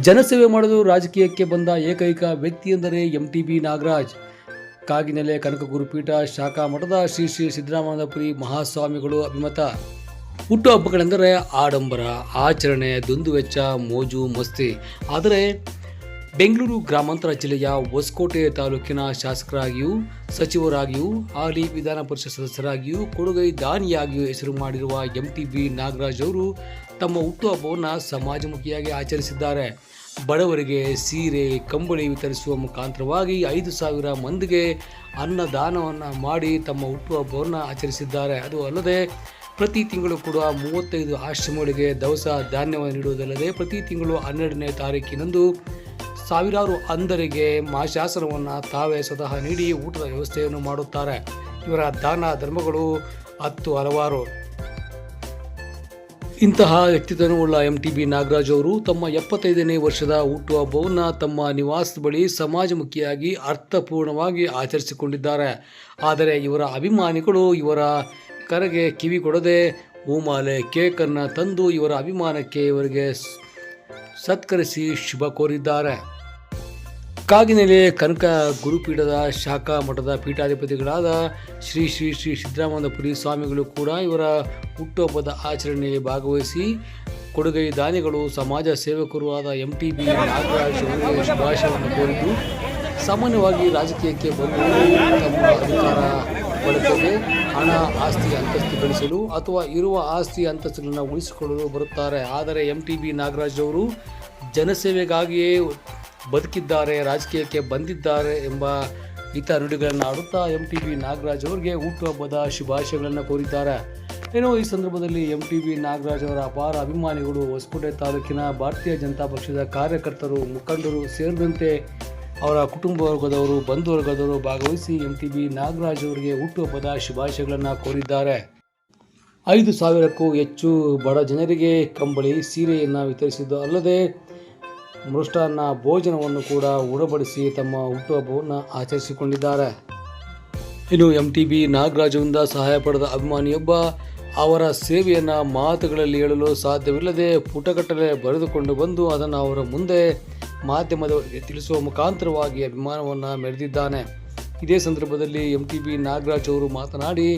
ಜನಸೇವೆ ಮಾಡಲು ರಾಜಕೀಯಕ್ಕೆ ಬಂದ ಏಕೈಕ ವ್ಯಕ್ತಿ ಎಂದರೆ M T B Nagaraj. Kaginele Kanaka Gurupeetha, ಶಾಖಾ ಮಠದ ಶ್ರೀ ಶ್ರೀ ಸಿದ್ದರಾಮಯ್ಯಪುರಿ ಮಹಾಸ್ವಾಮಿಗಳು ಅಭಿಮತ. ಹುಟ್ಟುಹಬ್ಬಗಳೆಂದರೆ ಆಡಂಬರ, ಆಚರಣೆ, ದುಂದುವೆಚ್ಚ, ಮೋಜು, ಮಸ್ತಿ. ಆದರೆ ಬೆಂಗಳೂರು ಗ್ರಾಮಾಂತರ ಜಿಲ್ಲೆಯ ಹೊಸಕೋಟೆ ತಾಲೂಕಿನ ಶಾಸಕರಾಗಿಯೂ, ಸಚಿವರಾಗಿಯೂ, ಹಾಲಿ ವಿಧಾನ ಪರಿಷತ್ ಸದಸ್ಯರಾಗಿಯೂ, ಕೊಡುಗೈ ದಾನಿಯಾಗಿಯೂ ಹೆಸರು ಮಾಡಿರುವ ಎಂ ಟಿ ಬಿ ನಾಗರಾಜ್ ಅವರು ತಮ್ಮ ಹುಟ್ಟುಹಬ್ಬವನ್ನು ಸಮಾಜಮುಖಿಯಾಗಿ ಆಚರಿಸಿದ್ದಾರೆ. ಬಡವರಿಗೆ ಸೀರೆ, ಕಂಬಳಿ ವಿತರಿಸುವ ಮುಖಾಂತರವಾಗಿ ಐದು ಸಾವಿರ ಮಂದಿಗೆ ಅನ್ನದಾನವನ್ನು ಮಾಡಿ ತಮ್ಮ ಹುಟ್ಟುಹಬ್ಬವನ್ನು ಆಚರಿಸಿದ್ದಾರೆ. ಅದು ಅಲ್ಲದೆ, ಪ್ರತಿ ತಿಂಗಳು ಕೂಡ ಮೂವತ್ತೈದು ಆಶ್ರಮಗಳಿಗೆ ದವಸ ಧಾನ್ಯವನ್ನು ನೀಡುವುದಲ್ಲದೆ ಪ್ರತಿ ತಿಂಗಳು ಹನ್ನೆರಡನೇ ತಾರೀಕಿನಂದು ಸಾವಿರಾರು ಅಂಧರಿಗೆ ಮಾಶಾಸನವನ್ನು ತಾವೇ ಸ್ವತಃ ನೀಡಿ ಊಟದ ವ್ಯವಸ್ಥೆಯನ್ನು ಮಾಡುತ್ತಾರೆ. ಇವರ ದಾನ ಧರ್ಮಗಳು ಹತ್ತು ಹಲವಾರು. ಇಂತಹ ವ್ಯಕ್ತಿತ್ವವುಳ್ಳ ಎಂ ಟಿ ಬಿ ನಾಗರಾಜ್ ಅವರು ತಮ್ಮ ಎಪ್ಪತ್ತೈದನೇ ವರ್ಷದ ಹುಟ್ಟುಹಬ್ಬವನ್ನು ತಮ್ಮ ನಿವಾಸದ ಬಳಿ ಸಮಾಜಮುಖಿಯಾಗಿ ಅರ್ಥಪೂರ್ಣವಾಗಿ ಆಚರಿಸಿಕೊಂಡಿದ್ದಾರೆ. ಆದರೆ ಇವರ ಅಭಿಮಾನಿಗಳು ಇವರ ಕರೆಗೆ ಕಿವಿ ಕೊಡದೆ ಹೂಮಾಲೆ ಕೇಕನ್ನು ತಂದು ಇವರ ಅಭಿಮಾನಕ್ಕೆ ಇವರಿಗೆ ಸತ್ಕರಿಸಿ ಶುಭ ಕೋರಿದ್ದಾರೆ. ಕಾಗಿನೆಲೆ ಕನಕ ಗುರುಪೀಠದ ಶಾಖಾ ಮಠದ ಪೀಠಾಧಿಪತಿಗಳಾದ ಶ್ರೀ ಶ್ರೀ ಶ್ರೀ ಸಿದ್ದರಾಮಂದಪುರಿ ಸ್ವಾಮಿಗಳು ಕೂಡ ಇವರ ಹುಟ್ಟುಹಬ್ಬದ ಆಚರಣೆಯಲ್ಲಿ ಭಾಗವಹಿಸಿ ಕೊಡುಗೈ ದಾನಿಗಳು, ಸಮಾಜ ಸೇವಕರು ಆದ ಎಂ ಟಿ ಬಿ ನಾಗರಾಜ್ ಅವರಿಗೆ ಶುಭಾಶಯವನ್ನು ಕೋರಿದ್ದು, ಸಾಮಾನ್ಯವಾಗಿ ರಾಜಕೀಯಕ್ಕೆ ಬಂದು ತಮ್ಮ ಅಧಿಕಾರ ಬಳಸದೆ ಹಣ, ಆಸ್ತಿ ಅಂತಸ್ತು ಗಳಿಸಲು ಅಥವಾ ಇರುವ ಆಸ್ತಿ ಅಂತಸ್ತುಗಳನ್ನು ಉಳಿಸಿಕೊಳ್ಳಲು ಬರುತ್ತಾರೆ. ಆದರೆ ಎಂ ಟಿ ಬಿ ನಾಗರಾಜ್ ಅವರು ಜನಸೇವೆಗಾಗಿಯೇ ಬದುಕಿದ್ದಾರೆ, ರಾಜಕೀಯಕ್ಕೆ ಬಂದಿದ್ದಾರೆ ಎಂಬ ಇತರ ನುಡಿಗಳನ್ನು ಆಡುತ್ತಾ ಎಂ ಟಿ ಬಿ ನಾಗರಾಜ್ ಅವರಿಗೆ ಹುಟ್ಟುಹಬ್ಬದ ಶುಭಾಶಯಗಳನ್ನು ಕೋರಿದ್ದಾರೆ. ಏನೋ ಈ ಸಂದರ್ಭದಲ್ಲಿ ಎಂ ಟಿ ಬಿ ನಾಗರಾಜ್ ಅವರ ಅಪಾರ ಅಭಿಮಾನಿಗಳು ಹೊಸಕೋಟೆ ತಾಲೂಕಿನ ಭಾರತೀಯ ಜನತಾ ಪಕ್ಷದ ಕಾರ್ಯಕರ್ತರು, ಮುಖಂಡರು ಸೇರಿದಂತೆ ಅವರ ಕುಟುಂಬ ವರ್ಗದವರು, ಬಂಧು ವರ್ಗದವರು ಭಾಗವಹಿಸಿ ಎಂ ಟಿ ಬಿ ನಾಗರಾಜ್ ಅವರಿಗೆ ಹುಟ್ಟುಹಬ್ಬದ ಶುಭಾಶಯಗಳನ್ನು ಕೋರಿದ್ದಾರೆ. ಐದು ಸಾವಿರಕ್ಕೂ ಹೆಚ್ಚು ಬಡ ಜನರಿಗೆ ಕಂಬಳಿ, ಸೀರೆಯನ್ನು ವಿತರಿಸಿದ್ದು ಅಲ್ಲದೆ ಮೃಷ್ಟಾನ್ನ ಭೋಜನವನ್ನು ಕೂಡ ಉಡಬಡಿಸಿ ತಮ್ಮ ಹುಟ್ಟುಹಬ್ಬವನ್ನು ಆಚರಿಸಿಕೊಂಡಿದ್ದಾರೆ. ಇನ್ನು ಎಂ ಟಿ ಬಿ ನಾಗರಾಜರಿಂದ ಸಹಾಯ ಪಡೆದ ಅಭಿಮಾನಿಯೊಬ್ಬ ಅವರ ಸೇವೆಯನ್ನು ಮಾತುಗಳಲ್ಲಿ ಹೇಳಲು ಸಾಧ್ಯವಿಲ್ಲದೆ ಪುಟಗಟ್ಟಲೆ ಬರೆದುಕೊಂಡು ಬಂದು ಅದನ್ನು ಅವರ ಮುಂದೆ ಮಾಧ್ಯಮದವರಿಗೆ ತಿಳಿಸುವ ಮುಖಾಂತರವಾಗಿ ಅಭಿಮಾನವನ್ನು ಮೆರೆದಿದ್ದಾನೆ. ಇದೇ ಸಂದರ್ಭದಲ್ಲಿ ಎಂ ಟಿ ಬಿ ನಾಗರಾಜ್ ಅವರು ಮಾತನಾಡಿ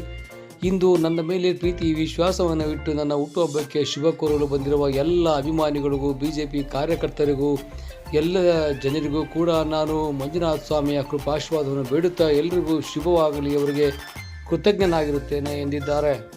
ಇಂದು ನನ್ನ ಮೇಲೆ ಪ್ರೀತಿ ವಿಶ್ವಾಸವನ್ನು ಇಟ್ಟು ನನ್ನ ಹುಟ್ಟುಹಬ್ಬಕ್ಕೆ ಶುಭ ಕೋರಲು ಬಂದಿರುವ ಎಲ್ಲ ಅಭಿಮಾನಿಗಳಿಗೂ, ಬಿಜೆಪಿ ಕಾರ್ಯಕರ್ತರಿಗೂ, ಎಲ್ಲ ಜನರಿಗೂ ಕೂಡ ನಾನು ಮಂಜುನಾಥ ಸ್ವಾಮಿಯ ಕೃಪಾಶೀರ್ವಾದವನ್ನು ಬೇಡುತ್ತಾ ಎಲ್ಲರಿಗೂ ಶುಭವಾಗಲಿ. ಅವರಿಗೆ ಕೃತಜ್ಞನಾಗಿರುತ್ತೇನೆ ಎಂದಿದ್ದಾರೆ.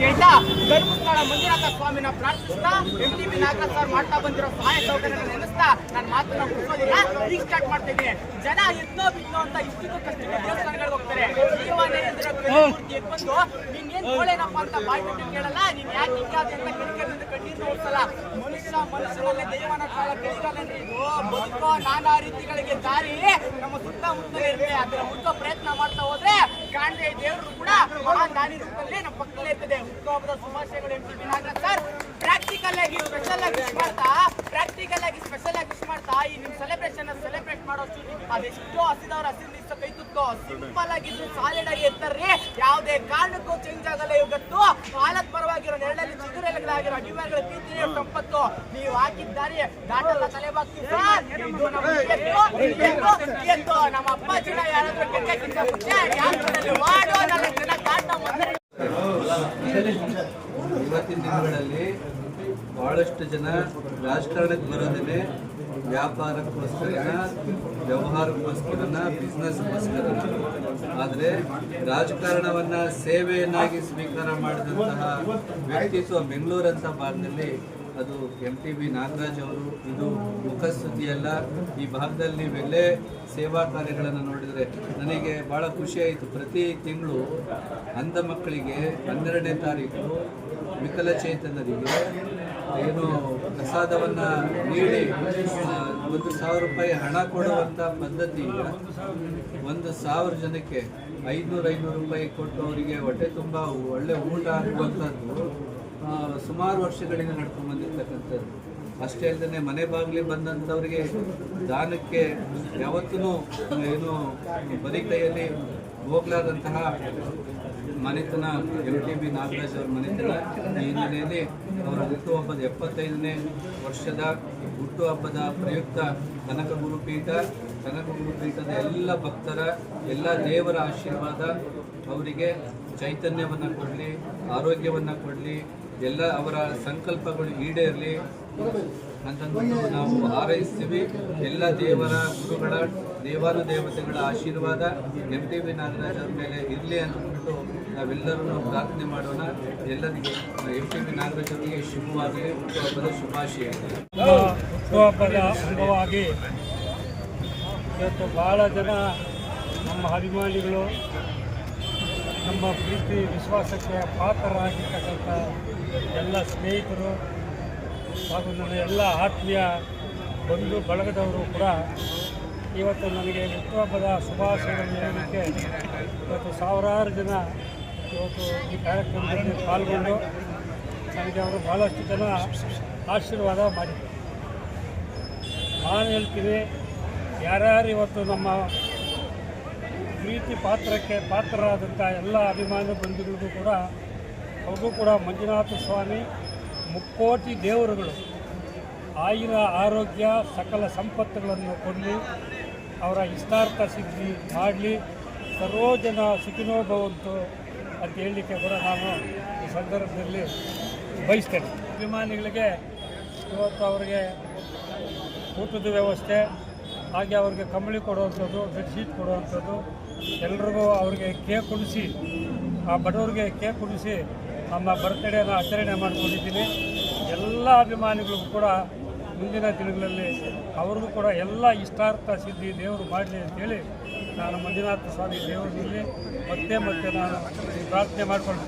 ಹೇಳ್ತಾ ಧರ್ಮಸ್ಥಳ ಮಂಜುನಾಥ ಸ್ವಾಮಿನ ಪ್ರಾರ್ಥಿಸ್ತಾ M T B Nagaraj sir ಮಾಡ್ತಾ ಬಂದಿರೋ ಸಹಾಯ ಸೌಕರ್ಯಗಳನ್ನ ನೆನೆಸ್ತಾ ನನ್ನ ಮಾತನ್ನ ಮುಗಿಸೋದಿಲ್ಲ. ಈಗ ಸ್ಟಾರ್ಟ್ ಮಾಡ್ತಾ ಇದ್ದೀನಿ ಜನ ಎದ್ನೋ ಬಿದ್ನೋ ಅಂತ ಇಷ್ಟು ಕಷ್ಟ ದೇವಸ್ಥಾನಗಳಿಗೆ ಹೋಗ್ತಾರೆ. ಎತ್ಕೊಂಡು ನೀನ್ ಏನ್ ಕೋಳೇನಪ್ಪ ಅಂತ ಬಾಯ್ ಬಿಟ್ಟು ಕೇಳಲ್ಲ. ನೀನ್ ಯಾಕೆ ಹಿಂಗಾದೆ ಅಂತ ಕಣಿಕರಿಂದ ಕಣ್ಣೀರ್ನ ಓಡಿಸಲ್ಲ ಮನುಷ್ಯನ ಮನಸ್ಸಿನಲ್ಲಿ ದೈವನ ಕಾಲ ಕಲಿಗಾಲನ್ರಿ ಇದು ಬದುಕೋ ನಾನಾ ರೀತಿಗಳಿಗೆ ದಾರಿ ನಮ್ಮ ಸುತ್ತಮುತ್ತಲೇ ಇರುತ್ತೆ ಅದರ ಹುಡುಕೋ ಪ್ರಯತ್ನ ಮಾಡ್ತಾ ಹೋದ್ರೆ ಕಾಣದೆ ದೇವರು ಕೂಡ ಆ ದಾನಿ ರೂಪದಲ್ಲಿ ನಮ್ಮ ಪಕ್ಕದಲ್ಲೇ ಇರ್ತದೆ. ಹುಟ್ಟುಹಬ್ಬದ ಶುಭಾಶಯಗಳು ಸರ್ ಪ್ರಾಕ್ಟಿಕಲ್ ಆಗಿ ಸ್ಪೆಷಲ್ ಆಗಿ ಮಾಡ್ತಾ ಪ್ರಾಕ್ಟಿಕಲ್ ಆಗಿ ಸ್ಪೆಷಲ್ ಆಗಿ ವಿಶ್ ಮಾಡ್ತಾ, ಈ ನಿಮ್ ಸೆಲೆಬ್ರೇಷನ್ ಸೆಲೆಬ್ರೇಟ್ ಮಾಡೋಷ್ಟು ಅದೆಷ್ಟೋ ಹಸಿದವ್ರ ಹಸಿದ ದಿವಸ ಕೈ ತುತ್ತೋ. ಸಿಂಪಲ್ ಆಗಿದ್ದು ಸಾಲಿಡ್ ಆಗಿ ಇರ್ತಾರ್ರಿ ಯಾವುದೇ ಕಾರಣಕ್ಕೂ ಚೇಂಜ್ ಆಗಲ್ಲ ಇವತ್ತು ಕಾಲದ ಪರವಾಗಿರೋ ನೀವು ಹಾಕಿದ್ದಾರೆ. ದಾಟಲ್ಲ ತಲೆ. ಇದು ನಮ್ಮ ಅಪ್ಪಾಜಿನ ಯಾರಾದ್ರೂ ಕೆಟ್ಟಕ್ಕಿಂತ ಮುಂಚೆ ಕಡೆಯಲ್ಲಿ ವಾಡೋ ನಾಲ್ಕು ಜನ ಕಾಟ ಮುಂದೆ ಇವತ್ತಿನ ದಿನಗಳಲ್ಲಿ ಬಹಳಷ್ಟು ಜನ ರಾಜಕಾರಣಕ್ಕೆ ಬರೋದೇ ವ್ಯಾಪಾರಕ್ಕೋಸ್ಕರ ವ್ಯವಹಾರಕ್ಕೋಸ್ಕರನ ಬಿಸ್ನೆಸ್ಗೋಸ್ಕರ ಆದರೆ ರಾಜಕಾರಣವನ್ನು ಸೇವೆಯನ್ನಾಗಿ ಸ್ವೀಕಾರ ಮಾಡಿದಂತಹ ವ್ಯಕ್ತಿತ್ವ ಬೆಂಗಳೂರಂಥ ಭಾಗದಲ್ಲಿ ಅದು ಎಂ ಟಿ ಬಿ ನಾಗರಾಜ್ ಅವರು ಇದು ಮುಖಸ್ತುತಿಯಲ್ಲ ಈ ಭಾಗದಲ್ಲಿ ನೀವೆಲ್ಲೇ ಸೇವಾ ಕಾರ್ಯಗಳನ್ನು ನೋಡಿದರೆ ನನಗೆ ಭಾಳ ಖುಷಿಯಾಯಿತು ಪ್ರತಿ ತಿಂಗಳು ಅಂಧ ಮಕ್ಕಳಿಗೆ ಹನ್ನೆರಡನೇ ತಾರೀಕು ವಿಕಲಚೇತನರಿಗೆ ಏನು ಪ್ರಸಾದವನ್ನು ನೀಡಿ ಒಂದು ಸಾವಿರ ರೂಪಾಯಿ ಹಣ ಕೊಡುವಂಥ ಪದ್ಧತಿ ಒಂದು ಸಾವಿರ ಜನಕ್ಕೆ ಐನೂರು ಐನೂರು ರೂಪಾಯಿ ಕೊಟ್ಟು ಅವರಿಗೆ ಹೊಟ್ಟೆ ತುಂಬ ಒಳ್ಳೆ ಊಟ ಹಾಕುವಂಥದ್ದು ಆ, ಸುಮಾರು ವರ್ಷಗಳಿಂದ ನಡ್ಕೊಂಡು ಬಂದಿರ್ತಕ್ಕಂಥದ್ದು ಅಷ್ಟೇ ಅಲ್ಲದೆ ಮನೆ ಬಾಗಿಲಿ ಬಂದಂಥವ್ರಿಗೆ ದಾನಕ್ಕೆ ಯಾವತ್ತೂ ಏನು ಬರಿ ಕೈಯಲ್ಲಿ ಹೋಗ್ಲಾರ್ದಂತಹ ಮನೆತನ ಎಂ ಟಿ ಬಿ ನಾಗರಾಜ್ ಅವ್ರ ಮನೆತನ ಈ ಹಿನ್ನೆಲೆಯಲ್ಲಿ ಅವರ ಹುಟ್ಟುಹಬ್ಬದ ಎಪ್ಪತ್ತೈದನೇ ವರ್ಷದ ಹುಟ್ಟುಹಬ್ಬದ ಪ್ರಯುಕ್ತ ಕನಕ ಗುರುಪೀಠ, ಕನಕ ಗುರುಪೀಠದ ಎಲ್ಲ ಭಕ್ತರ, ಎಲ್ಲ ದೇವರ ಆಶೀರ್ವಾದ ಅವರಿಗೆ ಚೈತನ್ಯವನ್ನು ಕೊಡಲಿ, ಆರೋಗ್ಯವನ್ನು ಕೊಡಲಿ ಎಲ್ಲ ಅವರ ಸಂಕಲ್ಪಗಳು ಈಡೇರಲಿ ಅಂತಂದು ನಾವು ಹಾರೈಸ್ತೀವಿ. ಎಲ್ಲ ದೇವರ ಗುರುಗಳ ದೇವಾನು ದೇವತೆಗಳ ಆಶೀರ್ವಾದ ಎಂ ಟಿ ವಿ ನಾಗರಾಜರ ಮೇಲೆ ಇರಲಿ ಅಂತಂದ್ಬಿಟ್ಟು ನಾವೆಲ್ಲರೂ ಪ್ರಾರ್ಥನೆ ಮಾಡೋಣ. ಎಲ್ಲರಿಗೆ ಎಂ ಟಿ ವಿ ನಾಗರಾಜರಿಗೆ ಶುಭವಾಗಲಿ ಹುಟ್ಟುಹಬ್ಬದ ಶುಭಾಶಯ ಹುಟ್ಟುಹಬ್ಬದ ಅಂಗವಾಗಿ ಇವತ್ತು ಭಾಳ ಜನ ನಮ್ಮ ಅಭಿಮಾನಿಗಳು ನಮ್ಮ ಪ್ರೀತಿ, ವಿಶ್ವಾಸಕ್ಕೆ ಪಾತ್ರರಾಗಿರ್ತಕ್ಕಂಥ ಎಲ್ಲ ಸ್ನೇಹಿತರು ಹಾಗೂ ನನ್ನ ಎಲ್ಲ ಆತ್ಮೀಯ ಬಂಧು ಬಳಗದವರು ಕೂಡ ಇವತ್ತು ನನಗೆ ಹುಟ್ಟುಹಬ್ಬದ ಶುಭಾಶಯಗಳನ್ನು ಹೇಳಲಿಕ್ಕೆ ಇವತ್ತು ಸಾವಿರಾರು ಜನ ಇವತ್ತು ಈ ಕಾರ್ಯಕ್ರಮದಲ್ಲಿ ಪಾಲ್ಗೊಂಡು ನನಗೆ ಅವರು ಭಾಳಷ್ಟು ಜನ ಆಶೀರ್ವಾದ ಮಾಡಿದ್ದಾರೆ ನಾನು ಹೇಳ್ತೀನಿ, ಯಾರ್ಯಾರು ಇವತ್ತು ನಮ್ಮ ಪ್ರೀತಿ ಪಾತ್ರಕ್ಕೆ ಪಾತ್ರರಾದಂಥ ಎಲ್ಲ ಅಭಿಮಾನಿ ಬಂಧುಗಳಿಗೂ ಕೂಡ, ಅವ್ರಿಗೂ ಕೂಡ ಮಂಜುನಾಥ ಸ್ವಾಮಿ, ಮುಕ್ಕೋಟಿ ದೇವರುಗಳು, ಆಯುರ ಆರೋಗ್ಯ, ಸಕಲ ಸಂಪತ್ತುಗಳನ್ನು ಕೊಡಲಿ ಅವರ ಇಷ್ಟಾರ್ಥ ಸಿದ್ಧಿ ಮಾಡಲಿ ಸರ್ವೋ ಜನ ಸುಖಿನೋಭವಂತು ಅಂತ ಹೇಳಲಿಕ್ಕೆ ಕೂಡ ನಾನು ಈ ಸಂದರ್ಭದಲ್ಲಿ ಬಯಸ್ತೇನೆ. ಅಭಿಮಾನಿಗಳಿಗೆ ಇವತ್ತು ಅವರಿಗೆ ಊಟದ ವ್ಯವಸ್ಥೆ, ಹಾಗೆ ಅವ್ರಿಗೆ ಕಂಬಳಿ ಕೊಡುವಂಥದ್ದು, ಬೆಡ್ಶೀಟ್ ಕೊಡುವಂಥದ್ದು ಎಲ್ರಿಗೂ ಅವ್ರಿಗೆ ಕೇಕ್ ಕುಡಿಸಿ, ಆ ಬಡವರಿಗೆ ಕೇಕ್ ಕುಡಿಸಿ ನಮ್ಮ ಬರ್ತ್ಡೇನ ಆಚರಣೆ ಮಾಡಿಕೊಂಡಿದ್ದೀನಿ. ಎಲ್ಲ ಅಭಿಮಾನಿಗಳಿಗೂ ಕೂಡ ಮುಂದಿನ ದಿನಗಳಲ್ಲಿ ಅವ್ರಿಗೂ ಕೂಡ ಎಲ್ಲ ಇಷ್ಟಾರ್ಥ ಸಿದ್ಧಿ ದೇವರು ಮಾಡಲಿ ಅಂತೇಳಿ ನಾನು ಮಂಜುನಾಥ ಸ್ವಾಮಿ ದೇವರಲ್ಲಿ ಮತ್ತೆ ಮತ್ತೆ ನಾನು ಪ್ರಾರ್ಥನೆ ಮಾಡಿಕೊಳ್ತೀನಿ.